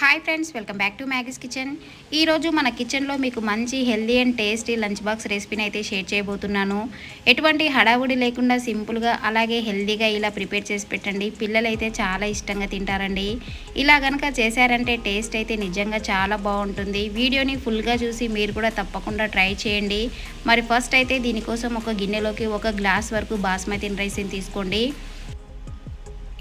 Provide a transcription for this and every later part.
Hi friends welcome back to Maggie's kitchen ఈరోజు మన కిచెన్లో మీకు మంచి healthy and tasty lunch box రెసిపీని అయితే షేర్ చేయబోతున్నాను. ఎటువంటి హడావుడి లేకుండా సింపుల్గా అలాగే హెల్దీగా ఇలా ప్రిపేర్ చేసి పెట్టండి. పిల్లలు అయితే చాలా ఇష్టంగా తింటారండి. ఇలా కనుక చేశారంటే టేస్ట్ అయితే నిజంగా చాలా బాగుంటుంది. వీడియోని ఫుల్గా చూసి మీరు కూడా తప్పకుండా ట్రై చేయండి. మరి ఫస్ట్ అయితే దీనికోసం ఒక గిన్నెలోకి ఒక గ్లాస్ వరకు బాస్మతి రైస్ని తీసుకోండి.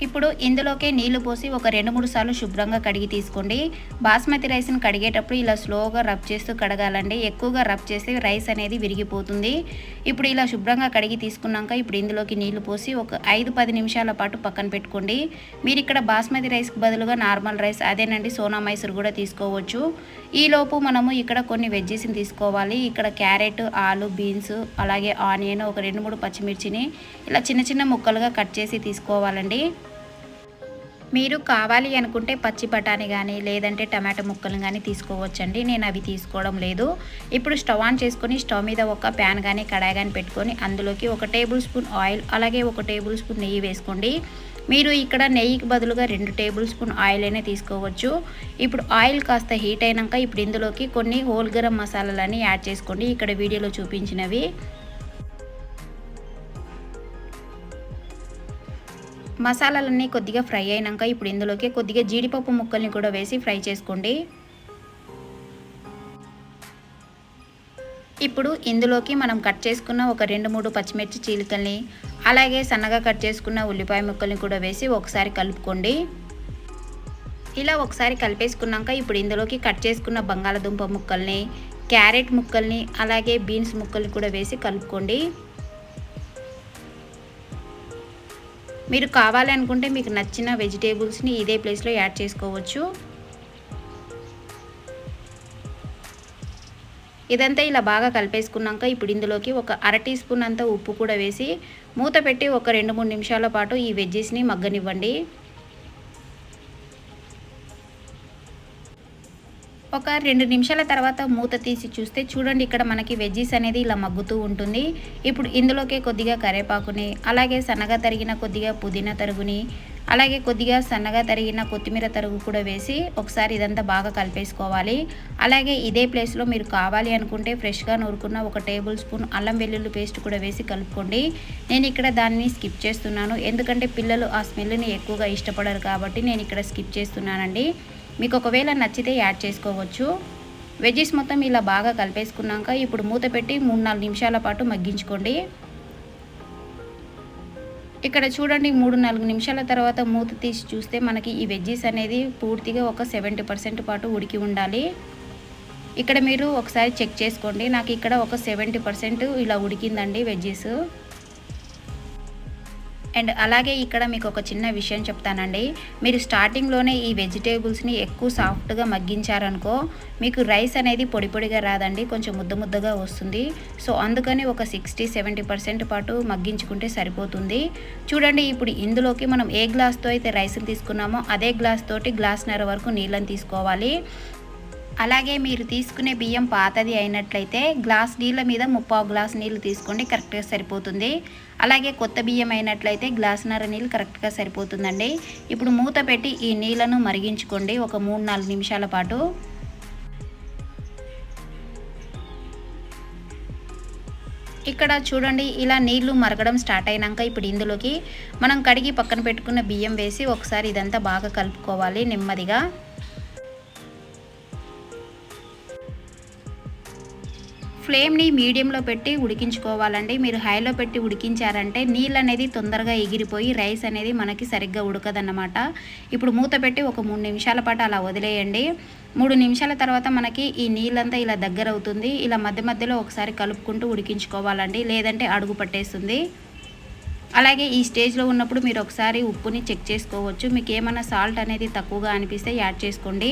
ఇప్పుడు ఇందులోకే నీళ్ళు పోసి ఒక రెండు మూడు సార్లు శుభ్రంగా కడిగి తీసుకోండి. బాస్మతి రైస్ని కడిగేటప్పుడు ఇలా స్లోగా రబ్ చేస్తూ కడగాలండి. ఎక్కువగా రబ్ చేస్తే రైస్ అనేది విరిగిపోతుంది. ఇప్పుడు ఇలా శుభ్రంగా కడిగి తీసుకున్నాక ఇప్పుడు ఇందులోకి నీళ్ళు పోసి ఒక ఐదు పది నిమిషాల పాటు పక్కన పెట్టుకోండి. మీరు ఇక్కడ బాస్మతి రైస్కి బదులుగా నార్మల్ రైస్ అదేనండి సోనా మైసూర్ కూడా తీసుకోవచ్చు. ఈలోపు మనము ఇక్కడ కొన్ని వెజ్జెస్ని తీసుకోవాలి. ఇక్కడ క్యారెట్ ఆలు బీన్స్ అలాగే ఆనియన్ ఒక రెండు మూడు పచ్చిమిర్చిని ఇలా చిన్న చిన్న ముక్కలుగా కట్ చేసి తీసుకోవాలండి. మీరు కావాలి అనుకుంటే పచ్చి బఠానీ కానీ లేదంటే టమాటో ముక్కలు కానీ తీసుకోవచ్చండి. నేను అవి తీసుకోవడం లేదు. ఇప్పుడు స్టవ్ ఆన్ చేసుకొని స్టవ్ మీద ఒక ప్యాన్ కానీ కడాయి కానీ పెట్టుకొని అందులోకి ఒక టేబుల్ స్పూన్ ఆయిల్ అలాగే ఒక టేబుల్ స్పూన్ నెయ్యి వేసుకోండి. మీరు ఇక్కడ నెయ్యికి బదులుగా రెండు టేబుల్ స్పూన్ ఆయిల్ అయినా తీసుకోవచ్చు. ఇప్పుడు ఆయిల్ కాస్త హీట్ అయినాక ఇప్పుడు ఇందులోకి కొన్ని హోల్ గరం మసాలాలని యాడ్ చేసుకోండి. ఇక్కడ వీడియోలో చూపించినవి. మసాలాలన్నీ కొద్దిగా ఫ్రై అయినాక ఇప్పుడు ఇందులోకి కొద్దిగా జీడిపప్పు ముక్కల్ని కూడా వేసి ఫ్రై చేసుకోండి. ఇప్పుడు ఇందులోకి మనం కట్ చేసుకున్న ఒక రెండు మూడు పచ్చిమిర్చి చీలికల్ని అలాగే సన్నగా కట్ చేసుకున్న ఉల్లిపాయ ముక్కల్ని కూడా వేసి ఒకసారి కలుపుకోండి. ఇలా ఒకసారి కలిపేసుకున్నాక ఇప్పుడు ఇందులోకి కట్ చేసుకున్న బంగాళదుంప ముక్కల్ని క్యారెట్ ముక్కల్ని అలాగే బీన్స్ ముక్కల్ని కూడా వేసి కలుపుకోండి. మీరు కావాలనుకుంటే మీకు నచ్చిన వెజిటేబుల్స్ని ఇదే ప్లేస్లో యాడ్ చేసుకోవచ్చు. ఇదంతా ఇలా బాగా కలిపేసుకున్నాక ఇప్పుడు ఇందులోకి ఒక అర టీ స్పూన్ అంత ఉప్పు కూడా వేసి మూత పెట్టి ఒక రెండు మూడు నిమిషాల పాటు ఈ వెజ్జెస్ని మగ్గనివ్వండి. ఒక రెండు నిమిషాల తర్వాత మూత తీసి చూస్తే చూడండి ఇక్కడ మనకి వెజ్జీస్ అనేది ఇలా మగ్గుతూ ఉంటుంది. ఇప్పుడు ఇందులోకే కొద్దిగా కరేపాకుని అలాగే సన్నగా తరిగిన కొద్దిగా పుదీనా తరుగుని అలాగే కొద్దిగా సన్నగా తరిగిన కొత్తిమీర తరుగు కూడా వేసి ఒకసారి ఇదంతా బాగా కలిపేసుకోవాలి. అలాగే ఇదే ప్లేస్లో మీరు కావాలి అనుకుంటే ఫ్రెష్గా నూరుకున్న ఒక టేబుల్ స్పూన్ అల్లం వెల్లుల్లి పేస్ట్ కూడా వేసి కలుపుకోండి. నేను ఇక్కడ దాన్ని స్కిప్ చేస్తున్నాను. ఎందుకంటే పిల్లలు ఆ స్మెల్ని ఎక్కువగా ఇష్టపడరు కాబట్టి నేను ఇక్కడ స్కిప్ చేస్తున్నానండి. మీకు ఒకవేళ నచ్చితే యాడ్ చేసుకోవచ్చు. వెజ్జెస్ మొత్తం ఇలా బాగా కలిపేసుకున్నాక ఇప్పుడు మూత పెట్టి మూడు నాలుగు నిమిషాల పాటు మగ్గించుకోండి. ఇక్కడ చూడండి మూడు నాలుగు నిమిషాల తర్వాత మూత తీసి చూస్తే మనకి ఈ వెజ్జెస్ అనేది పూర్తిగా ఒక సెవెంటీ పర్సెంట్ పాటు ఉడికి ఉండాలి. ఇక్కడ మీరు ఒకసారి చెక్ చేసుకోండి నాకు ఇక్కడ ఒక సెవెంటీ పర్సెంట్ ఇలా ఉడికిందండి వెజ్జెస్. అండ్ అలాగే ఇక్కడ మీకు ఒక చిన్న విషయం చెప్తానండి. మీరు స్టార్టింగ్లోనే ఈ వెజిటేబుల్స్ని ఎక్కువ సాఫ్ట్గా మగ్గించారనుకో మీకు రైస్ అనేది పొడి పొడిగా రాదండి కొంచెం ముద్ద ముద్దగా వస్తుంది. సో అందుకని ఒక సిక్స్టీ సెవెంటీ పర్సెంట్ పాటు మగ్గించుకుంటే సరిపోతుంది. చూడండి ఇప్పుడు ఇందులోకి మనం ఏ గ్లాస్తో అయితే రైస్ని తీసుకున్నామో అదే గ్లాస్ తోటి గ్లాస్న్నర వరకు నీళ్ళని తీసుకోవాలి. అలాగే మీరు తీసుకునే బియ్యం పాతది అయినట్లయితే గ్లాస్ నీళ్ళ మీద ముప్పావు గ్లాస్ నీళ్ళు తీసుకోండి కరెక్ట్గా సరిపోతుంది. అలాగే కొత్త బియ్యం అయినట్లయితే గ్లాసున్నర నీళ్ళు కరెక్ట్గా సరిపోతుందండి. ఇప్పుడు మూత పెట్టి ఈ నీళ్ళను మరిగించుకోండి ఒక మూడు నాలుగు నిమిషాల పాటు. ఇక్కడ చూడండి ఇలా నీళ్ళు మరగడం స్టార్ట్ అయినాక ఇప్పుడు ఇందులోకి మనం కడిగి పక్కన పెట్టుకున్న బియ్యం వేసి ఒకసారి ఇదంతా బాగా కలుపుకోవాలి నెమ్మదిగా. ఫ్లేమ్ని మీడియంలో పెట్టి ఉడికించుకోవాలండి. మీరు హైలో పెట్టి ఉడికించారంటే నీళ్ళు అనేది తొందరగా ఎగిరిపోయి రైస్ అనేది మనకి సరిగ్గా ఉడకదన్నమాట. ఇప్పుడు మూత పెట్టి ఒక మూడు నిమిషాల పాటు అలా వదిలేయండి. మూడు నిమిషాల తర్వాత మనకి ఈ నీళ్ళంతా ఇలా దగ్గర అవుతుంది ఇలా మధ్య మధ్యలో ఒకసారి కలుపుకుంటూ ఉడికించుకోవాలండి. లేదంటే అడుగు పట్టేస్తుంది. అలాగే ఈ స్టేజ్లో ఉన్నప్పుడు మీరు ఒకసారి ఉప్పుని చెక్ చేసుకోవచ్చు. మీకు ఏమైనా సాల్ట్ అనేది తక్కువగా అనిపిస్తే యాడ్ చేసుకోండి.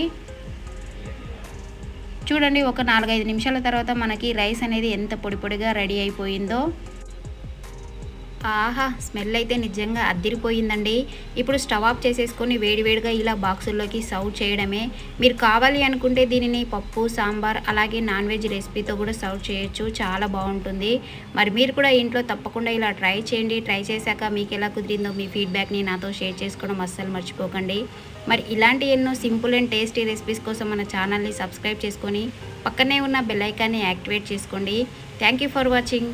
చూడండి ఒక నాలుగైదు నిమిషాల తర్వాత మనకి రైస్ అనేది ఎంత పొడి పొడిగా రెడీ అయిపోయిందో. ఆహా స్మెల్ అయితే నిజంగా అద్దిరిపోయిందండి. ఇప్పుడు స్టవ్ ఆఫ్ చేసేసుకొని వేడివేడిగా ఇలా బాక్సుల్లోకి సర్వ్ చేయడమే. మీరు కావాలి అనుకుంటే దీనిని పప్పు సాంబార్ అలాగే నాన్ వెజ్ రెసిపీతో కూడా సర్వ్ చేయొచ్చు. చాలా బాగుంటుంది. మరి మీరు కూడా ఇంట్లో తప్పకుండా ఇలా ట్రై చేయండి. ట్రై చేశాక మీకు ఎలా కుదిరిందో మీ ఫీడ్బ్యాక్ని నాతో షేర్ చేసుకోవడం అస్సలు మర్చిపోకండి. మరి ఇలాంటి ఎన్నో సింపుల్ అండ్ టేస్టీ రెసిపీస్ కోసం మన ఛానల్ని సబ్స్క్రైబ్ చేసుకొని పక్కనే ఉన్న బెల్ ఐకాన్ని యాక్టివేట్ చేసుకోండి. Thank you for watching.